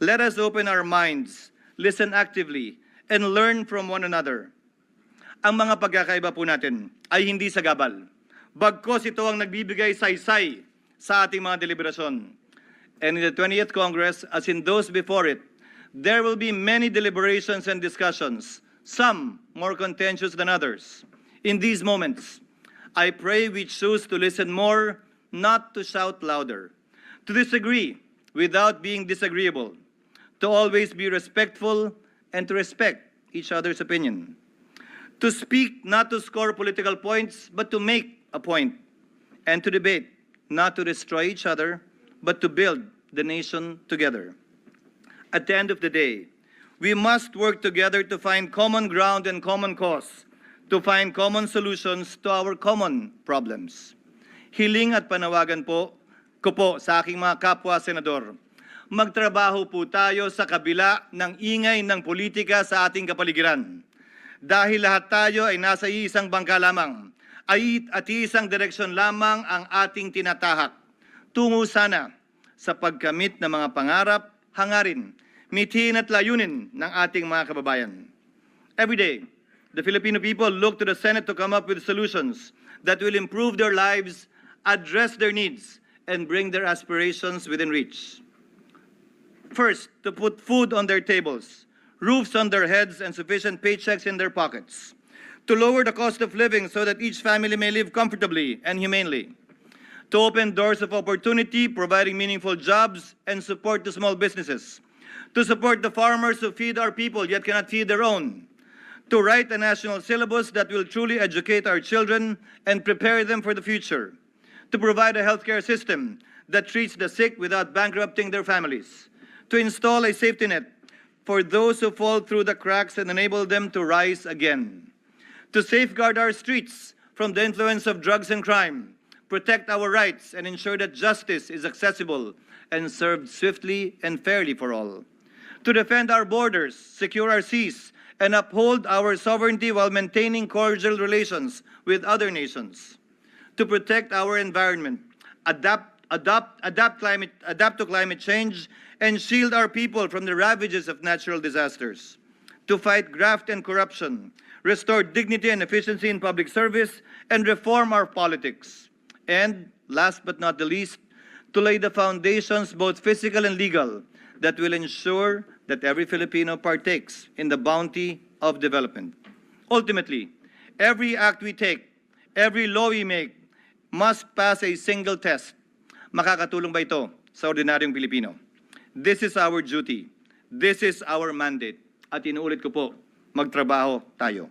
Let us open our minds, listen actively, and learn from one another. Ang mga pagkakaiba po natin ay hindi sagabal. Bagkos ito ang nagbibigay saysay sa ating mga deliberasyon. And in the 20th Congress, as in those before it, there will be many deliberations and discussions, some more contentious than others. In these moments, I pray we choose to listen more, not to shout louder, to disagree without being disagreeable, to always be respectful and to respect each other's opinion, to speak not to score political points, but to make a point, and to debate not to destroy each other, but to build the nation together. At the end of the day, we must work together to find common ground and common cause, to find common solutions to our common problems. Hiling at panawagan po ko po sa aking mga kapwa senador. Magtrabaho po tayo sa kabila ng ingay ng politika sa ating kapaligiran. Dahil lahat tayo ay nasa isang bangka lamang, ay at isang direksyon lamang ang ating tinatahak. Tungo sana sa pagkamit ng mga pangarap, hangarin, mithin at layunin ng ating mga kababayan. Every day, the Filipino people look to the Senate to come up with solutions that will improve their lives, address their needs, and bring their aspirations within reach. First, to put food on their tables, roofs on their heads, and sufficient paychecks in their pockets. To lower the cost of living so that each family may live comfortably and humanely. To open doors of opportunity, providing meaningful jobs and support to small businesses. To support the farmers who feed our people yet cannot feed their own. To write a national syllabus that will truly educate our children and prepare them for the future. To provide a healthcare system that treats the sick without bankrupting their families. To install a safety net for those who fall through the cracks and enable them to rise again. To safeguard our streets from the influence of drugs and crime, protect our rights, and ensure that justice is accessible and served swiftly and fairly for all. To defend our borders, secure our seas, and uphold our sovereignty while maintaining cordial relations with other nations. To protect our environment, adapt, adapt, adapt, climate, adapt to climate change, and shield our people from the ravages of natural disasters. To fight graft and corruption, restore dignity and efficiency in public service, and reform our politics. And last but not the least, to lay the foundations, both physical and legal, that will ensure that every Filipino partakes in the bounty of development. Ultimately, every act we take, every law we make, must pass a single test. Makakatulong ba ito sa ordinaryong Pilipino? This is our duty. This is our mandate. At inuulit ko po, magtrabaho tayo.